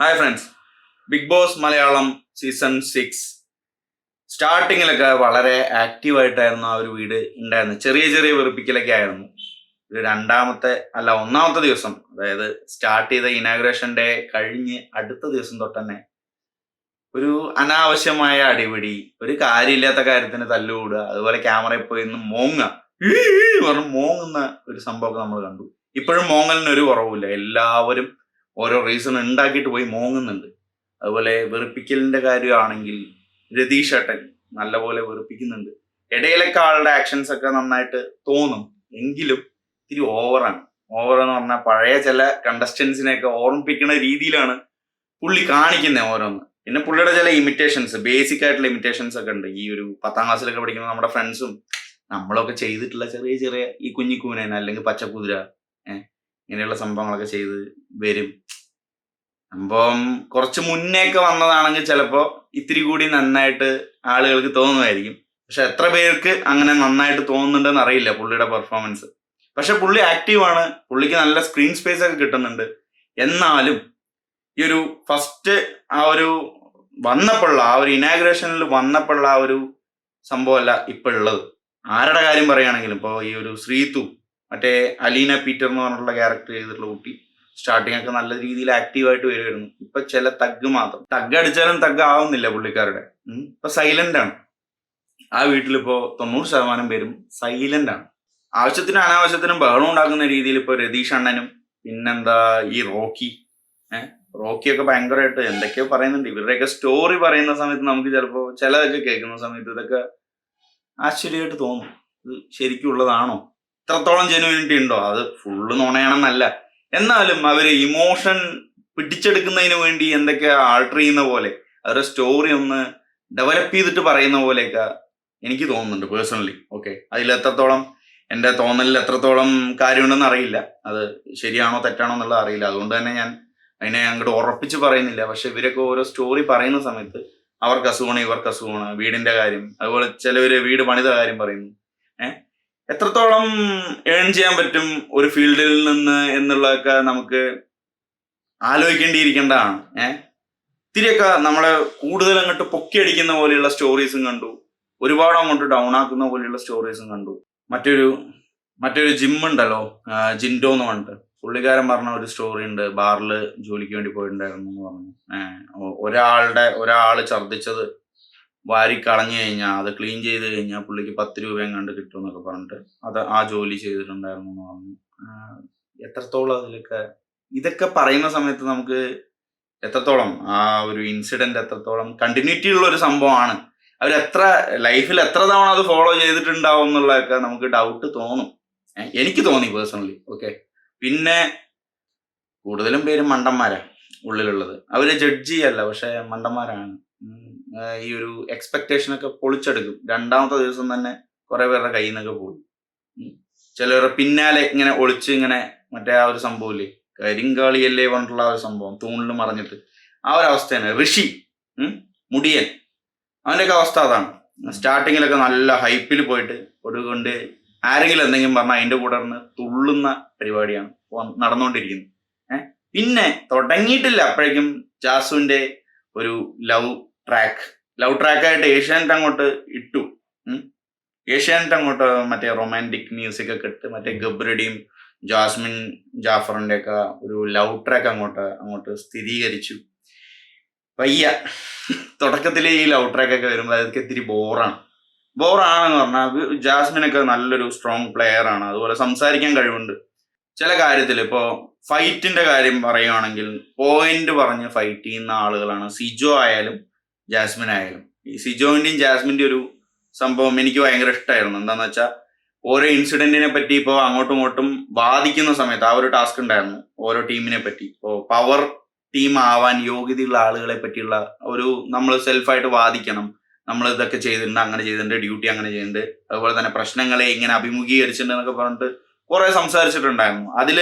Hi friends big boss Malayalam season six സ്റ്റാർട്ടിങ്ങിലൊക്കെ വളരെ ആക്റ്റീവായിട്ടായിരുന്നു ആ ഒരു വീട് ഉണ്ടായിരുന്നത്. ചെറിയ ചെറിയ വെറുപ്പിക്കലൊക്കെ ആയിരുന്നു. ഒരു രണ്ടാമത്തെ അല്ല ഒന്നാമത്തെ ദിവസം അതായത് സ്റ്റാർട്ട് ചെയ്ത ഇനാഗ്രേഷൻ ഡേ കഴിഞ്ഞ് അടുത്ത ദിവസം തൊട്ടന്നെ ഒരു അനാവശ്യമായ അടിപിടി ഒരു കാര്യമില്ലാത്ത കാര്യത്തിന് തല്ലുകൂടുക അതുപോലെ ക്യാമറയിൽ പോയി നിന്ന് മോങ്ങുക. പറഞ്ഞ് മോങ്ങുന്ന ഒരു സംഭവമൊക്കെ നമ്മൾ കണ്ടു. ഇപ്പോഴും മോങ്ങലിന് ഒരു കുറവുമില്ല. എല്ലാവരും ഓരോ റീസൺ ഉണ്ടാക്കിയിട്ട് പോയി മോങ്ങുന്നുണ്ട്. അതുപോലെ വെറുപ്പിക്കലിന്റെ കാര്യമാണെങ്കിൽ രതീഷ് ഏട്ടൻ നല്ലപോലെ വെറുപ്പിക്കുന്നുണ്ട്. ഇടയിലൊക്കെ ആളുടെ ആക്ഷൻസ് ഒക്കെ നന്നായിട്ട് തോന്നും. എങ്കിലും ഇത്തിരി ഓവറാണ് ഓവർ എന്ന് പറഞ്ഞാൽ പഴയ ചില കണ്ടസ്റ്റൻസിനെയൊക്കെ ഓർമ്മിപ്പിക്കുന്ന രീതിയിലാണ് പുള്ളി കാണിക്കുന്നത് ഓരോന്ന്. പിന്നെ പുള്ളിയുടെ ചില ഇമിറ്റേഷൻസ് ബേസിക് ആയിട്ടുള്ള ഇമിറ്റേഷൻസ് ഒക്കെ ഉണ്ട്. ഈ ഒരു പത്താം ക്ലാസ്സിലൊക്കെ പഠിക്കുന്ന നമ്മുടെ ഫ്രണ്ട്സും നമ്മളൊക്കെ ചെയ്തിട്ടുള്ള ചെറിയ ചെറിയ ഈ കുഞ്ഞിക്കൂനേന അല്ലെങ്കിൽ പച്ചക്കുതിര ഇങ്ങനെയുള്ള സംഭവങ്ങളൊക്കെ ചെയ്ത് വരും. സംഭവം കുറച്ച് മുന്നേക്ക് വന്നതാണെങ്കിൽ ചിലപ്പോൾ ഇത്തിരി കൂടി നന്നായിട്ട് ആളുകൾക്ക് തോന്നുമായിരിക്കും. പക്ഷെ എത്ര പേർക്ക് അങ്ങനെ നന്നായിട്ട് തോന്നുന്നുണ്ടെന്ന് അറിയില്ല പുള്ളിയുടെ പെർഫോമൻസ് പക്ഷെ പുള്ളി ആക്റ്റീവാണ് പുള്ളിക്ക് നല്ല സ്ക്രീൻ സ്പേസ് ഒക്കെ കിട്ടുന്നുണ്ട്. എന്നാലും ഈ ഒരു ഫസ്റ്റ് ആ ഒരു വന്നപ്പോഴുള്ള ആ ഒരു ഇനാഗ്രേഷനിൽ വന്നപ്പോഴുള്ള ആ ഒരു സംഭവമല്ല ഇപ്പോൾ ഉള്ളത് ആരുടെ കാര്യം പറയുകയാണെങ്കിലും ഇപ്പോൾ ഈ ഒരു ശ്രീതു മറ്റേ അലീന പീറ്റർ എന്ന് പറഞ്ഞിട്ടുള്ള ക്യാരക്ടർ ചെയ്തിട്ടുള്ള കുട്ടി. സ്റ്റാർട്ടിംഗ് ഒക്കെ നല്ല രീതിയിൽ ആക്റ്റീവായിട്ട് വരുമായിരുന്നു ഇപ്പൊ ചില തഗ് മാത്രം. തഗ് അടിച്ചാലും തഗ് ആവുന്നില്ല പുള്ളിക്കാരുടെ. ഇപ്പൊ സൈലന്റ് ആണ്. ആ വീട്ടിലിപ്പോ തൊണ്ണൂറ് ശതമാനം പേരും സൈലന്റ് ആണ്. ആവശ്യത്തിനും അനാവശ്യത്തിനും ബഹളം ഉണ്ടാക്കുന്ന രീതിയിൽ ഇപ്പൊ രതീഷ് അണ്ണനും പിന്നെന്താ ഈ റോക്കി. ഏഹ് റോക്കിയൊക്കെ ഭയങ്കരമായിട്ട് എന്തൊക്കെയോ പറയുന്നുണ്ട്. ഇവരുടെയൊക്കെ സ്റ്റോറി പറയുന്ന സമയത്ത് നമുക്ക് ചിലപ്പോ ചിലതൊക്കെ കേൾക്കുന്ന സമയത്ത് ഇതൊക്കെ ആശ്ചര്യമായിട്ട് തോന്നും. ഇത് ശരിക്കും ഉള്ളതാണോ? ഇത്രത്തോളം ജെനുവിനിറ്റി ഉണ്ടോ അത് ഫുള്ള് നുണയാണെന്നല്ല. എന്നാലും അവർ ഇമോഷൻ പിടിച്ചെടുക്കുന്നതിന് വേണ്ടി എന്തൊക്കെ ആൾട്ടർ ചെയ്യുന്ന പോലെ അവരുടെ സ്റ്റോറി ഒന്ന് ഡെവലപ്പ് ചെയ്തിട്ട് പറയുന്ന പോലെയൊക്കെ എനിക്ക് തോന്നുന്നുണ്ട് പേഴ്സണലി ഓക്കെ അതിൽ എത്രത്തോളം എന്റെ തോന്നലിൽ എത്രത്തോളം കാര്യമുണ്ടെന്ന് അറിയില്ല. അത് ശരിയാണോ തെറ്റാണോ എന്നുള്ളത് അറിയില്ല. അതുകൊണ്ട് തന്നെ ഞാൻ അതിനെ അങ്ങോട്ട് ഉറപ്പിച്ച് പറയുന്നില്ല. പക്ഷെ ഇവരൊക്കെ ഓരോ സ്റ്റോറി പറയുന്ന സമയത്ത് അവർക്ക് അസുഖമാണ് ഇവർക്ക് അസുഖമാണ് വീടിന്റെ കാര്യം. അതുപോലെ ചിലവര് വീട് പണിത കാര്യം പറയുന്നു. ഏഹ് എത്രത്തോളം ഏൺ ചെയ്യാൻ പറ്റും ഒരു ഫീൽഡിൽ നിന്ന് എന്നുള്ളതൊക്കെ നമുക്ക് ആലോചിക്കേണ്ടിയിരിക്കേണ്ടതാണ് ഏഹ് ഇത്തിരിയൊക്കെ നമ്മളെ കൂടുതൽ അങ്ങോട്ട് പൊക്കിയടിക്കുന്ന പോലെയുള്ള സ്റ്റോറീസും കണ്ടു. ഒരുപാട് അങ്ങോട്ട് ഡൗൺ ആക്കുന്ന പോലെയുള്ള സ്റ്റോറീസും കണ്ടു. മറ്റൊരു മറ്റൊരു ജിം ഉണ്ടല്ലോ ജിൻഡോ എന്ന് പറഞ്ഞിട്ട്. പുള്ളിക്കാരൻ പറഞ്ഞ ഒരു സ്റ്റോറി ഉണ്ട് ബാറിൽ ജോലിക്ക് വേണ്ടി പോയിട്ടുണ്ടായിരുന്നു എന്ന് പറഞ്ഞു. ഒരാളുടെ ഒരാൾ ഛർദ്ദിച്ചത് വാരി കളഞ്ഞു കഴിഞ്ഞാൽ അത് ക്ലീൻ ചെയ്ത് കഴിഞ്ഞാൽ പുള്ളിക്ക് പത്ത് രൂപയും കണ്ട് കിട്ടും എന്നൊക്കെ പറഞ്ഞിട്ട് അത് ആ ജോലി ചെയ്തിട്ടുണ്ടായിരുന്നു എന്ന് പറഞ്ഞു. എത്രത്തോളം അതിലൊക്കെ ഇതൊക്കെ പറയുന്ന സമയത്ത് നമുക്ക് എത്രത്തോളം ആ ഒരു ഇൻസിഡന്റ് എത്രത്തോളം കണ്ടിന്യൂറ്റി ഉള്ള ഒരു സംഭവമാണ്. അവർ എത്ര ലൈഫിൽ എത്ര തവണ അത് ഫോളോ ചെയ്തിട്ടുണ്ടാവും എന്നുള്ളതൊക്കെ നമുക്ക് ഡൗട്ട് തോന്നും. എനിക്ക് തോന്നി പേഴ്സണലി ഓക്കെ പിന്നെ കൂടുതലും പേര് മണ്ടന്മാരാ ഉള്ളിലുള്ളത്. അവർ ജഡ്ജ് ചെയ്യല്ല പക്ഷെ മണ്ടന്മാരാണ്. ഈ ഒരു എക്സ്പെക്ടേഷനൊക്കെ പൊളിച്ചെടുക്കും. രണ്ടാമത്തെ ദിവസം തന്നെ കുറെ പേരുടെ കയ്യിൽ നിന്നൊക്കെ പോയി ചിലവരുടെ പിന്നാലെ ഇങ്ങനെ ഒളിച്ച് ഇങ്ങനെ മറ്റേ ആ ഒരു സംഭവമില്ലേ കരിങ്കാളിയല്ലേ പറഞ്ഞിട്ടുള്ള ആ ഒരു സംഭവം തൂണിൽ മറിഞ്ഞിട്ട്. ആ ഒരു അവസ്ഥയാണ് ഋഷി മുടിയൻ. അവന്റെയൊക്കെ അവസ്ഥ അതാണ്. സ്റ്റാർട്ടിങ്ങിലൊക്കെ നല്ല ഹൈപ്പിൽ പോയിട്ട് ഒടുകൊണ്ട് ആരെങ്കിലും എന്തെങ്കിലും പറഞ്ഞാൽ അതിന്റെ കൂടെ നിന്ന് തുള്ളുന്ന പരിപാടിയാണ് നടന്നുകൊണ്ടിരിക്കുന്നത് പിന്നെ തുടങ്ങിയിട്ടില്ല. അപ്പോഴേക്കും ജാസുവിന്റെ ഒരു ലവ് ട്രാക്ക് ലവ് ട്രാക്കായിട്ട് ഏഷ്യാനെറ്റ് അങ്ങോട്ട് ഇട്ടു. ഏഷ്യാനെറ്റ് അങ്ങോട്ട് മറ്റേ റൊമാന്റിക് മ്യൂസിക് ഒക്കെ ഇട്ട് മറ്റേ ഗബ്രഡിയും ജാസ്മിൻ ജാഫറിന്റെ ഒക്കെ ഒരു ലവ് ട്രാക്ക് അങ്ങോട്ട് അങ്ങോട്ട് സ്ഥിരീകരിച്ചു. വയ്യ. തുടക്കത്തിലെ ഈ ലവ് ട്രാക്ക് ഒക്കെ വരുമ്പോൾ അതൊക്കെ ഇത്തിരി ബോറാണ് ബോറാണെന്ന് പറഞ്ഞാൽ ജാസ്മിനൊക്കെ നല്ലൊരു സ്ട്രോങ് പ്ലെയർ ആണ്. അതുപോലെ സംസാരിക്കാൻ കഴിവുണ്ട്. ചില കാര്യത്തിൽ ഇപ്പോൾ ഫൈറ്റിന്റെ കാര്യം പറയുകയാണെങ്കിൽ പോയിന്റ് പറഞ്ഞ് ഫൈറ്റ് ചെയ്യുന്ന ആളുകളാണ്. സിജോ ആയാലും ജാസ്മിൻ ആയാലും ഈ സിജോന്റെയും ജാസ്മിന്റെ ഒരു സംഭവം എനിക്ക് ഭയങ്കര ഇഷ്ടമായിരുന്നു എന്താന്ന് വെച്ചാൽ ഓരോ ഇൻസിഡന്റിനെ പറ്റി ഇപ്പോൾ അങ്ങോട്ടും ഇങ്ങോട്ടും ബാധിക്കുന്ന സമയത്ത് ആ ഒരു ടാസ്ക് ഉണ്ടായിരുന്നു ഓരോ ടീമിനെ പറ്റി. ഇപ്പോൾ പവർ ടീം ആവാൻ യോഗ്യതയുള്ള ആളുകളെ പറ്റിയുള്ള ഒരു നമ്മൾ സെൽഫായിട്ട് വാദിക്കണം. നമ്മൾ ഇതൊക്കെ ചെയ്തിട്ടുണ്ട് അങ്ങനെ ചെയ്തിട്ടുണ്ട് ഡ്യൂട്ടി അങ്ങനെ ചെയ്യുന്നുണ്ട് അതുപോലെ തന്നെ പ്രശ്നങ്ങളെ ഇങ്ങനെ അഭിമുഖീകരിച്ചിട്ടുണ്ട് എന്നൊക്കെ പറഞ്ഞിട്ട് കുറെ സംസാരിച്ചിട്ടുണ്ടായിരുന്നു. അതിൽ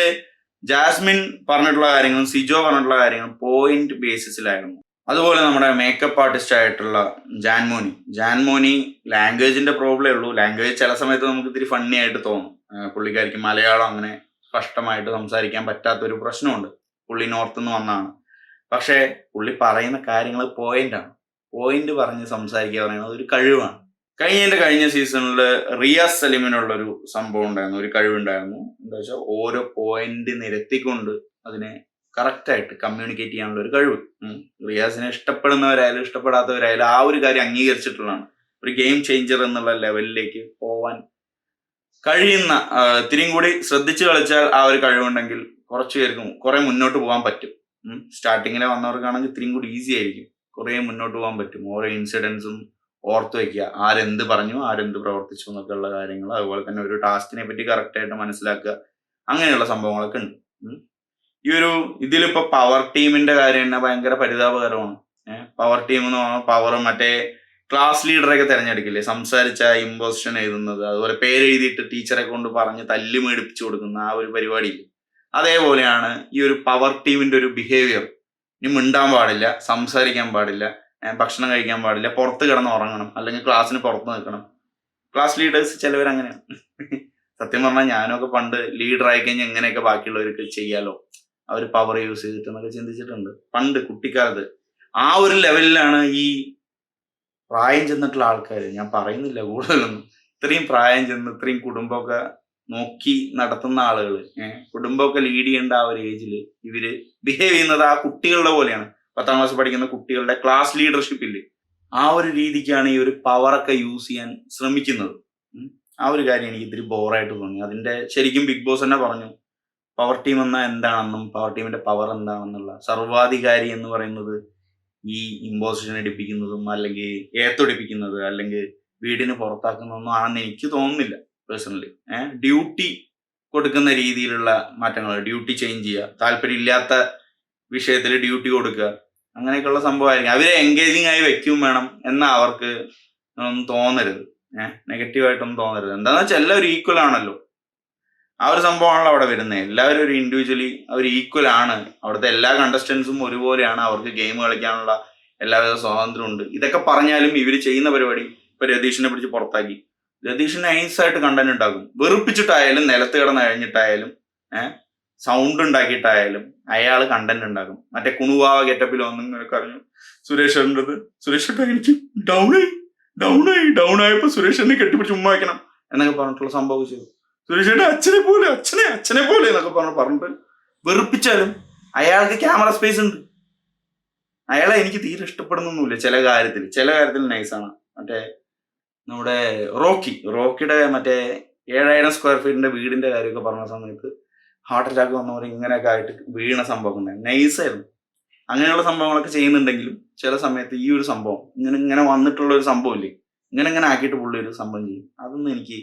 ജാസ്മിൻ പറഞ്ഞിട്ടുള്ള കാര്യങ്ങളും സിജോ പറഞ്ഞിട്ടുള്ള കാര്യങ്ങളും പോയിന്റ് ബേസിസിലായിരുന്നു അതുപോലെ നമ്മുടെ മേക്കപ്പ് ആർട്ടിസ്റ്റ് ആയിട്ടുള്ള ജാൻമോനി. ജാൻമോനി ലാംഗ്വേജിന്റെ പ്രോബ്ലമേ ഉള്ളൂ. ലാംഗ്വേജ് ചില സമയത്ത് നമുക്ക് ഇത്തിരി ഫണ്ണി ആയിട്ട് തോന്നും. പുള്ളിക്കാർക്ക് മലയാളം അങ്ങനെ സ്പഷ്ടമായിട്ട് സംസാരിക്കാൻ പറ്റാത്തൊരു പ്രശ്നമുണ്ട്. പുള്ളി നോർത്ത് നിന്ന് വന്നാണ്. പക്ഷേ പുള്ളി പറയുന്ന കാര്യങ്ങൾ പോയിന്റാണ് പോയിന്റ് പറഞ്ഞ് സംസാരിക്കുക പറയുന്നത് ഒരു കഴിവാണ്. കഴിഞ്ഞതിന്റെ കഴിഞ്ഞ സീസണിൽ റിയാസ് സലീമിനുള്ളൊരു സംഭവം ഉണ്ടായിരുന്നു. ഒരു കഴിവുണ്ടായിരുന്നു. എന്താ വെച്ചാൽ ഓരോ പോയിന്റ് നിരത്തിക്കൊണ്ട് അതിനെ കറക്റ്റായിട്ട് കമ്മ്യൂണിക്കേറ്റ് ചെയ്യാനുള്ള ഒരു കഴിവ്. റിയാസിനെ ഇഷ്ടപ്പെടുന്നവരായാലും ഇഷ്ടപ്പെടാത്തവരായാലും ആ ഒരു കാര്യം അംഗീകരിച്ചിട്ടുള്ളതാണ്. ഒരു ഗെയിം ചേഞ്ചർ എന്നുള്ള ലെവലിലേക്ക് പോവാൻ കഴിയുന്ന ഇത്തിരിയും കൂടി ശ്രദ്ധിച്ചു കളിച്ചാൽ ആ ഒരു കഴിവുണ്ടെങ്കിൽ കുറച്ച് പേർക്കും കുറെ മുന്നോട്ട് പോകാൻ പറ്റും. സ്റ്റാർട്ടിങ്ങിലെ വന്നവർക്കാണെങ്കിൽ ഇത്തിരിയും കൂടി ഈസി ആയിരിക്കും. കുറെ മുന്നോട്ട് പോകാൻ പറ്റും. ഓരോ ഇൻസിഡൻസും ഓർത്ത് വെക്കുക. ആരെന്ത് പറഞ്ഞു ആരെന്ത് പ്രവർത്തിച്ചു എന്നൊക്കെ ഉള്ള കാര്യങ്ങൾ. അതുപോലെ തന്നെ ഒരു ടാസ്കിനെ പറ്റി കറക്റ്റായിട്ട് മനസ്സിലാക്കുക. അങ്ങനെയുള്ള സംഭവങ്ങളൊക്കെ ഉണ്ട്. ഈ ഒരു ഇതിലിപ്പോ പവർ ടീമിന്റെ കാര്യം തന്നെ ഭയങ്കര പരിതാപകരമാണ്. പവർ ടീം എന്ന് പറഞ്ഞാൽ പവർ മറ്റേ ക്ലാസ് ലീഡറൊക്കെ തിരഞ്ഞെടുക്കില്ലേ? സംസാരിച്ച ഇമ്പോസിഷൻ എഴുതുന്നത് അതുപോലെ പേരെഴുതിയിട്ട് ടീച്ചറെ കൊണ്ട് പറഞ്ഞ് തല്ലി മേടിപ്പിച്ചു കൊടുക്കുന്ന ആ ഒരു പരിപാടി അതേപോലെയാണ് ഈ ഒരു പവർ ടീമിന്റെ ഒരു ബിഹേവിയർ ഇനി മിണ്ടാൻ പാടില്ല സംസാരിക്കാൻ പാടില്ല ഭക്ഷണം കഴിക്കാൻ പാടില്ല പുറത്ത് കിടന്ന് ഉറങ്ങണം അല്ലെങ്കിൽ ക്ലാസ്സിന് പുറത്ത് നിൽക്കണം. ക്ലാസ് ലീഡേഴ്സ് ചിലവർ അങ്ങനെയാണ്. സത്യം പറഞ്ഞാൽ ഞാനൊക്കെ പണ്ട് ലീഡർ ആയി കഴിഞ്ഞാൽ എങ്ങനെയൊക്കെ ബാക്കിയുള്ളവർക്ക് ചെയ്യാലോ. അവർ പവർ യൂസ് ചെയ്തിട്ട് എന്നൊക്കെ ചിന്തിച്ചിട്ടുണ്ട്. പണ്ട് കുട്ടിക്കാലത്ത് ആ ഒരു ലെവലിലാണ് ഈ പ്രായം ചെന്നിട്ടുള്ള ആൾക്കാർ ഞാൻ പറയുന്നില്ല കൂടുതലൊന്നും. ഇത്രയും പ്രായം ചെന്ന് ഇത്രയും കുടുംബമൊക്കെ നോക്കി നടത്തുന്ന ആളുകൾ കുടുംബമൊക്കെ ലീഡ് ചെയ്യേണ്ട ആ ഒരു ഏജിൽ ഇവർ ബിഹേവ് ചെയ്യുന്നത് ആ കുട്ടികളുടെ പോലെയാണ്. പത്താം ക്ലാസ് പഠിക്കുന്ന കുട്ടികളുടെ ക്ലാസ് ലീഡർഷിപ്പിൽ ആ ഒരു രീതിക്കാണ് ഈ ഒരു പവറൊക്കെ യൂസ് ചെയ്യാൻ ശ്രമിക്കുന്നത്. ആ ഒരു കാര്യം എനിക്ക് ഇത്തിരി ബോറായിട്ട് തോന്നി. അതിന്റെ ശരിക്കും ബിഗ് ബോസ് തന്നെ പറഞ്ഞു. പവർ ടീം എന്നാൽ എന്താണെന്നും പവർ ടീമിന്റെ പവർ എന്താണെന്നുള്ള സർവാധികാരി എന്ന് പറയുന്നത് ഈ ഇമ്പോസിഷൻ എടുപ്പിക്കുന്നതും അല്ലെങ്കിൽ ഏത്തൊടിപ്പിക്കുന്നത് അല്ലെങ്കിൽ വീടിന് പുറത്താക്കുന്നതൊന്നും ആണെന്ന് എനിക്ക് തോന്നുന്നില്ല പേഴ്സണലി ഡ്യൂട്ടി കൊടുക്കുന്ന രീതിയിലുള്ള മാറ്റങ്ങൾ ഡ്യൂട്ടി ചേഞ്ച് ചെയ്യുക താല്പര്യമില്ലാത്ത വിഷയത്തിൽ ഡ്യൂട്ടി കൊടുക്കുക അങ്ങനെയൊക്കെയുള്ള സംഭവമായിരിക്കും. അവരെ എൻഗേജിങ് ആയി വെക്കും വേണം എന്നാൽ അവർക്ക് ഒന്നും തോന്നരുത്. ഏഹ് നെഗറ്റീവായിട്ടൊന്നും തോന്നരുത്. എന്താണെന്ന് വെച്ചാൽ എല്ലാവരും ഈക്വൽ ആണല്ലോ. ആ ഒരു സംഭവമാണല്ലോ അവിടെ വരുന്നത് എല്ലാവരും ഒരു ഇൻഡിവിജ്വലി അവർ ഈക്വൽ ആണ്. അവിടുത്തെ എല്ലാ കണ്ടസ്റ്റൻസും ഒരുപോലെയാണ്. അവർക്ക് ഗെയിം കളിക്കാനുള്ള എല്ലാവിധ സ്വാതന്ത്ര്യമുണ്ട് ഇതൊക്കെ പറഞ്ഞാലും ഇവർ ചെയ്യുന്ന പരിപാടി ഇപ്പൊ രതീഷിനെ പിടിച്ച് പുറത്താക്കി. രതീഷ് നൈസായിട്ട് കണ്ടന്റ് ഉണ്ടാക്കും വെറുപ്പിച്ചിട്ടായാലും നിലത്ത് കിടന്ന് കഴിഞ്ഞിട്ടായാലും സൗണ്ട് ഉണ്ടാക്കിയിട്ടായാലും അയാൾ കണ്ടന്റ് ഉണ്ടാക്കും മറ്റേ കുണുവാവ ഗെറ്റപ്പിൽ ഒന്നും അറിഞ്ഞു? സുരേഷ് ഏട്ടന്റെത് സുരേഷ് ഏട്ടാ എനിക്ക് ഡൗൺ ആയി ഡൗൺ ആയി ഡൗൺ ആയപ്പോ സുരേഷ് എന്നെ കെട്ടിപ്പിടിച്ച് ഉമ്മ വയ്ക്കണം എന്നൊക്കെ പറഞ്ഞിട്ടുള്ള സംഭവം ചെയ്തു അച്ഛനെ പോലെ അച്ഛനെ അച്ഛനെ പോലെ എന്നൊക്കെ പറഞ്ഞു പറഞ്ഞിട്ട് വെറുപ്പിച്ചാലും അയാൾക്ക് ക്യാമറ സ്പേസ് ഉണ്ട്. അയാളെ എനിക്ക് തീരെ ഇഷ്ടപ്പെടുന്നൊന്നുമില്ല ചില കാര്യത്തിൽ. ചില കാര്യത്തിൽ നൈസാണ് മറ്റേ നമ്മുടെ റോക്കി റോക്കിയുടെ മറ്റേ ഏഴായിരം സ്ക്വയർ ഫീറ്റിന്റെ വീടിന്റെ കാര്യമൊക്കെ പറഞ്ഞ സമയത്ത് ഹാർട്ട് അറ്റാക്ക് വന്നവർ ഇങ്ങനെയൊക്കെ ആയിട്ട് വീണ സംഭവം ഉണ്ടായിരുന്നു നൈസായിരുന്നു അങ്ങനെയുള്ള സംഭവങ്ങളൊക്കെ ചെയ്യുന്നുണ്ടെങ്കിലും ചില സമയത്ത് ഈ ഒരു സംഭവം ഇങ്ങനെ ഇങ്ങനെ വന്നിട്ടുള്ള ഒരു സംഭവം ഇല്ലേ? ഇങ്ങനെ ഇങ്ങനെ ആക്കിയിട്ട് പുള്ളി ഒരു സംഭവം ചെയ്യും. അതൊന്നും എനിക്ക്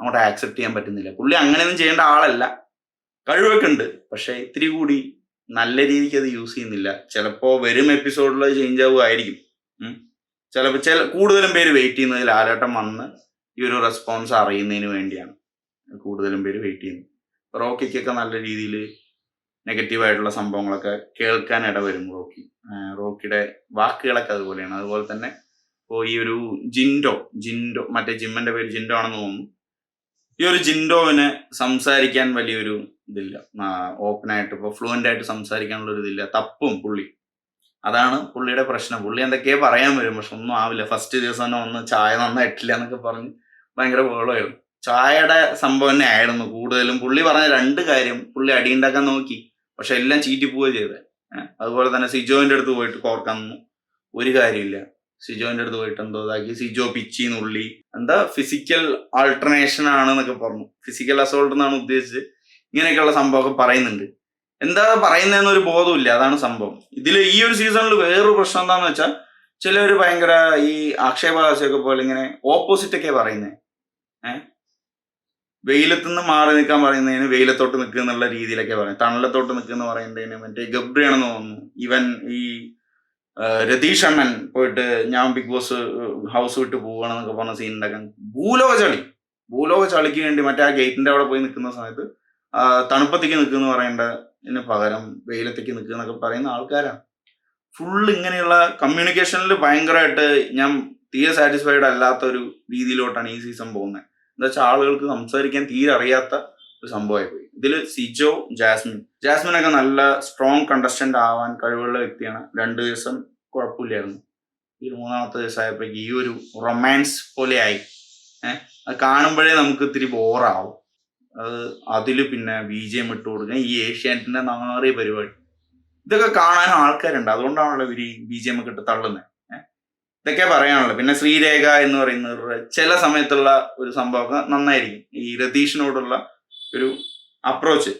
അങ്ങോട്ട് ആക്സെപ്റ്റ് ചെയ്യാൻ പറ്റുന്നില്ല. പുള്ളി അങ്ങനെയൊന്നും ചെയ്യേണ്ട ആളല്ല. കഴിവൊക്കെ ഉണ്ട് പക്ഷേ ഇത്തിരി കൂടി നല്ല രീതിക്ക് അത് യൂസ് ചെയ്യുന്നില്ല. ചിലപ്പോൾ വരും എപ്പിസോഡിൽ ചേഞ്ച് ആവുമായിരിക്കും. ചിലപ്പോൾ ചില കൂടുതലും പേര് വെയിറ്റ് ചെയ്യുന്നത് ലാലേട്ടൻ വന്ന് ഈ ഒരു റെസ്പോൺസ് അറിയുന്നതിന് വേണ്ടിയാണ് കൂടുതലും പേര് വെയിറ്റ് ചെയ്യുന്നത്. റോക്കിക്കൊക്കെ നല്ല രീതിയിൽ നെഗറ്റീവായിട്ടുള്ള സംഭവങ്ങളൊക്കെ കേൾക്കാൻ ഇട ഇടവരും റോക്കി. റോക്കിയുടെ വാക്കുകളൊക്കെ അതുപോലെയാണ്. അതുപോലെ തന്നെ ഇപ്പോൾ ഈ ഒരു ജിൻഡോ ജിൻഡോ മറ്റേ ജിമ്മന്റെ പേര് ജിൻഡോ ആണെന്ന് തോന്നുന്നു. ഈ ഒരു ജിൻഡോവിന് സംസാരിക്കാൻ വലിയൊരു ഇതില്ല. ഓപ്പൺ ആയിട്ട് ഇപ്പോൾ ഫ്ലുവന്റ് ആയിട്ട് സംസാരിക്കാനുള്ള ഒരു ഇതില്ല. തപ്പും പുള്ളി. അതാണ് പുള്ളിയുടെ പ്രശ്നം. പുള്ളി എന്തൊക്കെയാ പറയാൻ വരും പക്ഷെ ഒന്നും ആവില്ല. ഫസ്റ്റ് ദിവസം തന്നെ ഒന്ന് ചായ നന്നായിട്ടില്ല എന്നൊക്കെ പറഞ്ഞ് ഭയങ്കര ബഹളമായിരുന്നു. ചായയുടെ സംഭവം തന്നെ ആയിരുന്നു കൂടുതലും. പുള്ളി പറഞ്ഞ രണ്ട് കാര്യം പുള്ളി അടിയുണ്ടാക്കാൻ നോക്കി പക്ഷെ എല്ലാം ചീറ്റി പോവുക ചെയ്തത് അതുപോലെ തന്നെ സിജോന്റെ അടുത്ത് പോയിട്ട് കോർക്കാൻ ഒരു കാര്യമില്ല. സിജോന്റെ അടുത്ത് പോയിട്ട് എന്തോ ഇതാക്കി. സിജോ പിച്ചി നുള്ളി. എന്താ? ഫിസിക്കൽ ആൾട്ടർനേഷൻ ആണ് എന്നൊക്കെ പറഞ്ഞു. ഫിസിക്കൽ അസോൾട്ട് എന്നാണ് ഉദ്ദേശിച്ചത്. ഇങ്ങനെയൊക്കെയുള്ള സംഭവമൊക്കെ പറയുന്നുണ്ട്. എന്താ പറയുന്നതെന്ന് ഒരു ബോധമില്ല അതാണ് സംഭവം. ഇതിൽ ഈ ഒരു സീസണിൽ വേറൊരു പ്രശ്നം എന്താണെന്ന് വെച്ചാൽ ചിലർ ഭയങ്കര ഈ ആക്ഷേപഹാസ്യമൊക്കെ പോലെ ഇങ്ങനെ ഓപ്പോസിറ്റ് ഒക്കെ പറയുന്നത് ഏഹ് വെയിലത്ത് നിന്ന് മാറി നിൽക്കാൻ പറയുന്നതിന് വെയിലത്തോട്ട് നിൽക്കുക എന്നുള്ള രീതിയിലൊക്കെ പറയും തണലത്തോട്ട് നിൽക്കുന്ന പറയുന്നതിന് മറ്റേ ഗബ്രിയാണെന്ന് തോന്നുന്നു. ഇവൻ ഈ രതീഷ് അമ്മൻ പോയിട്ട് ഞാൻ ബിഗ് ബോസ് ഹൗസ് വിട്ട് പോവാണെന്നൊക്കെ പറഞ്ഞ സീൻ ഉണ്ടാക്കാൻ ഭൂലോക ചളി ഭൂലോക ചളിക്ക് വേണ്ടി മറ്റേ ആ ഗേറ്റിന്റെ അവിടെ പോയി നിൽക്കുന്ന സമയത്ത് തണുപ്പത്തേക്ക് നിൽക്കുന്ന പറയേണ്ടതിന് പകരം വെയിലത്തേക്ക് നിൽക്കുക എന്നൊക്കെ പറയുന്ന ആൾക്കാരാണ്. ഫുൾ ഇങ്ങനെയുള്ള കമ്മ്യൂണിക്കേഷനിൽ ഭയങ്കരമായിട്ട് ഞാൻ തീരെ സാറ്റിസ്ഫൈഡ് അല്ലാത്ത ഒരു രീതിയിലോട്ടാണ് ഈ സീസൺ പോകുന്നത് എന്താ വെച്ചാൽ ആളുകൾക്ക് സംസാരിക്കാൻ തീരെ അറിയാത്ത ഒരു സംഭവമായി പോയി. ഇതിൽ സിജോ ജാസ്മിൻ. ജാസ്മിൻ ഒക്കെ നല്ല സ്ട്രോങ് കണ്ടസ്റ്റന്റ് ആവാൻ കഴിവുള്ള വ്യക്തിയാണ്. രണ്ട് ദിവസം കുഴപ്പമില്ലായിരുന്നു. ഈ മൂന്നാമത്തെ ദിവസമായപ്പോഴേക്ക് ഈ ഒരു റൊമാൻസ് പോലെ ആയി. ഏഹ് അത് കാണുമ്പോഴേ നമുക്ക് ഇത്തിരി ബോറാവും അത് അതിൽ പിന്നെ ബി ജെ എം ഇട്ട് കൊടുക്കുക ഈ ഏഷ്യാനെറ്റിന്റെ നാറിയ പരിപാടി. ഇതൊക്കെ കാണാൻ ആൾക്കാരുണ്ട്. അതുകൊണ്ടാണല്ലോ ഇവർ ഈ ബി ജെ എം ഒക്കെ ഇട്ട് തള്ളുന്നത് ഇതൊക്കെ പറയാനുള്ളത് പിന്നെ ശ്രീരേഖ എന്ന് പറയുന്നവരുടെ ചില സമയത്തുള്ള ഒരു സംഭവമൊക്കെ നന്നായിരിക്കും. ഈ രതീഷിനോടുള്ള ഒരു അപ്രോച്ച്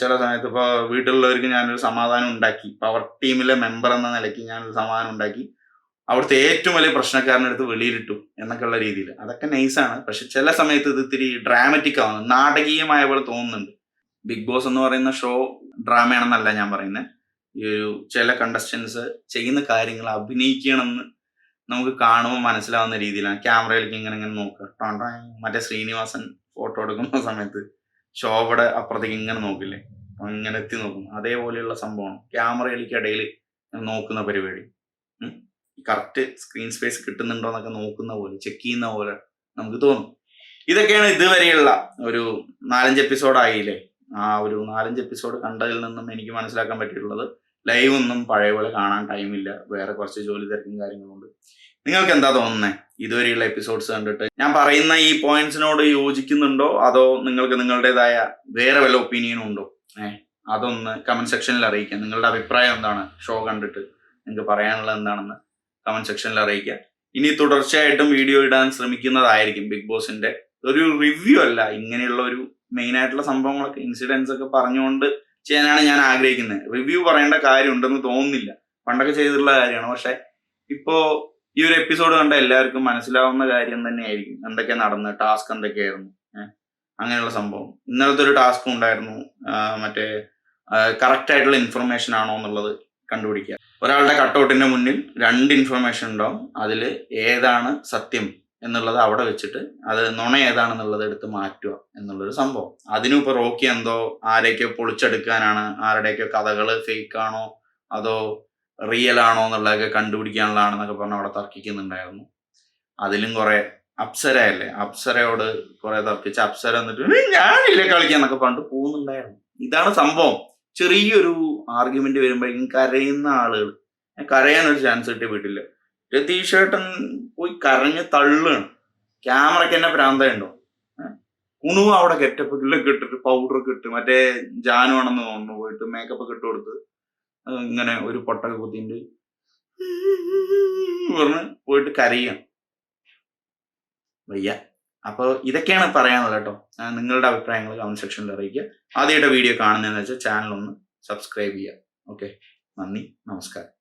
ചില സമയത്ത് ഇപ്പോൾ വീട്ടിലുള്ളവർക്ക് ഞാനൊരു സമാധാനം ഉണ്ടാക്കി. പവർ ടീമിലെ മെമ്പർ എന്ന നിലയ്ക്ക് ഞാനൊരു സമാധാനം ഉണ്ടാക്കി. അവിടുത്തെ ഏറ്റവും വലിയ പ്രശ്നക്കാരനെടുത്ത് വെളിയിലിട്ടു എന്നൊക്കെയുള്ള രീതിയിൽ അതൊക്കെ നൈസാണ് പക്ഷെ ചില സമയത്ത് ഇത് ഇത്തിരി ഡ്രാമറ്റിക് ആവുന്നു. നാടകീയമായ പോലെ തോന്നുന്നുണ്ട്. ബിഗ് ബോസ് എന്ന് പറയുന്ന ഷോ ഡ്രാമയാണെന്നല്ല ഞാൻ പറയുന്നത് ഈ ഒരു ചില കണ്ടസ്റ്റൻസ് ചെയ്യുന്ന കാര്യങ്ങൾ അഭിനയിക്കണമെന്ന് നമുക്ക് കാണുമ്പോൾ മനസ്സിലാവുന്ന രീതിയിലാണ്. ക്യാമറയിലേക്ക് ഇങ്ങനെ ഇങ്ങനെ നോക്കുക. മറ്റേ ശ്രീനിവാസൻ ഫോട്ടോ എടുക്കുന്ന സമയത്ത്. ശോഭയുടെ അപ്പുറത്തേക്ക് ഇങ്ങനെ നോക്കില്ലേ? അങ്ങനെ എത്തി നോക്കും അതേപോലെയുള്ള സംഭവമാണ്. ക്യാമറയിലേക്ക് ഇടയിൽ നോക്കുന്ന പരിപാടി. കറക്റ്റ് സ്ക്രീൻ സ്പേസ് കിട്ടുന്നുണ്ടോ എന്നൊക്കെ നോക്കുന്ന പോലെ ചെക്ക് ചെയ്യുന്ന പോലെ നമുക്ക് തോന്നും. ഇതൊക്കെയാണ് ഇതുവരെയുള്ള ഒരു നാലഞ്ച് എപ്പിസോഡ് ആയില്ലേ? ആ ഒരു നാലഞ്ച് എപ്പിസോഡ് കണ്ടതിൽ നിന്നും എനിക്ക് മനസ്സിലാക്കാൻ പറ്റിയിട്ടുള്ളത് ലൈവ് ഒന്നും പഴയ പോലെ കാണാൻ ടൈമില്ല വേറെ കുറച്ച് ജോലി തിരക്കും കാര്യങ്ങളുണ്ട് നിങ്ങൾക്ക് എന്താ തോന്നുന്നത് ഇതുവരെയുള്ള എപ്പിസോഡ്സ് കണ്ടിട്ട് ഞാൻ പറയുന്ന ഈ പോയിന്റ്സിനോട് യോജിക്കുന്നുണ്ടോ? അതോ നിങ്ങൾക്ക് നിങ്ങളുടേതായ വേറെ വല്ല ഒപ്പീനിയനും ഉണ്ടോ? അതൊന്ന് കമന്റ് സെക്ഷനിൽ അറിയിക്കാം നിങ്ങളുടെ അഭിപ്രായം എന്താണ്? ഷോ കണ്ടിട്ട് നിങ്ങൾക്ക് പറയാനുള്ളത് എന്താണെന്ന് കമന്റ് സെക്ഷനിൽ അറിയിക്കുക. ഇനി തുടർച്ചയായിട്ടും വീഡിയോ ഇടാൻ ശ്രമിക്കുന്നതായിരിക്കും ബിഗ് ബോസിന്റെ ഒരു റിവ്യൂ അല്ല. ഇങ്ങനെയുള്ള ഒരു മെയിൻ ആയിട്ടുള്ള സംഭവങ്ങളൊക്കെ ഇൻസിഡൻസ് ഒക്കെ പറഞ്ഞുകൊണ്ട് ചെയ്യാനാണ് ഞാൻ ആഗ്രഹിക്കുന്നത്. റിവ്യൂ പറയേണ്ട കാര്യം ഉണ്ടെന്ന് തോന്നുന്നില്ല. പണ്ടൊക്കെ ചെയ്തിട്ടുള്ള കാര്യമാണ്. പക്ഷെ ഇപ്പോ ഈ ഒരു എപ്പിസോഡ് കണ്ട എല്ലാവർക്കും മനസ്സിലാവുന്ന കാര്യം തന്നെയായിരിക്കും. എന്തൊക്കെ നടന്ന് ടാസ്ക് എന്തൊക്കെയായിരുന്നു അങ്ങനെയുള്ള സംഭവം. ഇന്നലത്തെ ഒരു ടാസ്ക് ഉണ്ടായിരുന്നു മറ്റേ കറക്റ്റ് ആയിട്ടുള്ള ഇൻഫർമേഷൻ ആണോ എന്നുള്ളത് കണ്ടുപിടിക്കുക. ഒരാളുടെ കട്ടൗട്ടിന്റെ മുന്നിൽ രണ്ട് ഇൻഫർമേഷൻ ഉണ്ടാവും. അതിൽ ഏതാണ് സത്യം എന്നുള്ളത് അവിടെ വെച്ചിട്ട് അത് നുണ ഏതാണെന്നുള്ളത് എടുത്ത് മാറ്റുക എന്നുള്ളൊരു സംഭവം. അതിനും ഇപ്പൊ റോക്കി എന്തോ ആരെയൊക്കെയോ പൊളിച്ചെടുക്കാനാണ് ആരുടെയൊക്കെയോ കഥകൾ ഫേക്ക് ആണോ അതോ റിയൽ ആണോ എന്നുള്ളതൊക്കെ കണ്ടുപിടിക്കാനുള്ളതാണെന്നൊക്കെ പറഞ്ഞ് അവിടെ തർക്കിക്കുന്നുണ്ടായിരുന്നു. അതിലും കുറെ അപ്സരയല്ലേ അപ്സരയോട് കുറെ തർക്കിച്ച് അപ്സര എന്നിട്ട് ഞാനില്ല കളിക്കാൻ എന്നൊക്കെ പറഞ്ഞിട്ട് പോകുന്നുണ്ടായിരുന്നു. ഇതാണ് സംഭവം. ചെറിയൊരു ആർഗ്യുമെന്റ് വരുമ്പോഴേക്കും കരയുന്ന ആളുകൾ. കരയാൻ ഒരു ചാൻസ് കിട്ടിയ വീട്ടിൽ. രതീഷ് പോയി കരഞ്ഞ് തള്ളുകയാണ്. ക്യാമറയ്ക്ക് തന്നെ ഭ്രാന്തയുണ്ടോ കുണുവും അവിടെ ഗെറ്റപ്പൊക്കെ ഇട്ടിട്ട് ഒക്കെ ഇട്ട് മറ്റേ ജാനു ആണെന്ന് തോന്നുന്നു പോയിട്ട് മേക്കപ്പ് ഒക്കെ ഇട്ട് കൊടുത്ത്. ഇങ്ങനെ ഒരു പൊട്ടൊക്കെ കുത്തിയിട്ട് പറഞ്ഞ് പോയിട്ട് കരയുക. വയ്യ. അപ്പോൾ ഇതൊക്കെയാണ് പറയാനുള്ളത് കേട്ടോ. നിങ്ങളുടെ അഭിപ്രായങ്ങൾ കമന്റ് സെക്ഷനിൽ അറിയിക്കുക. ആദ്യമായിട്ട് വീഡിയോ കാണുന്നതെന്ന് വെച്ചാൽ ചാനൽ ഒന്ന് സബ്സ്ക്രൈബ് ചെയ്യുക. ഓക്കെ നന്ദി. നമസ്കാരം.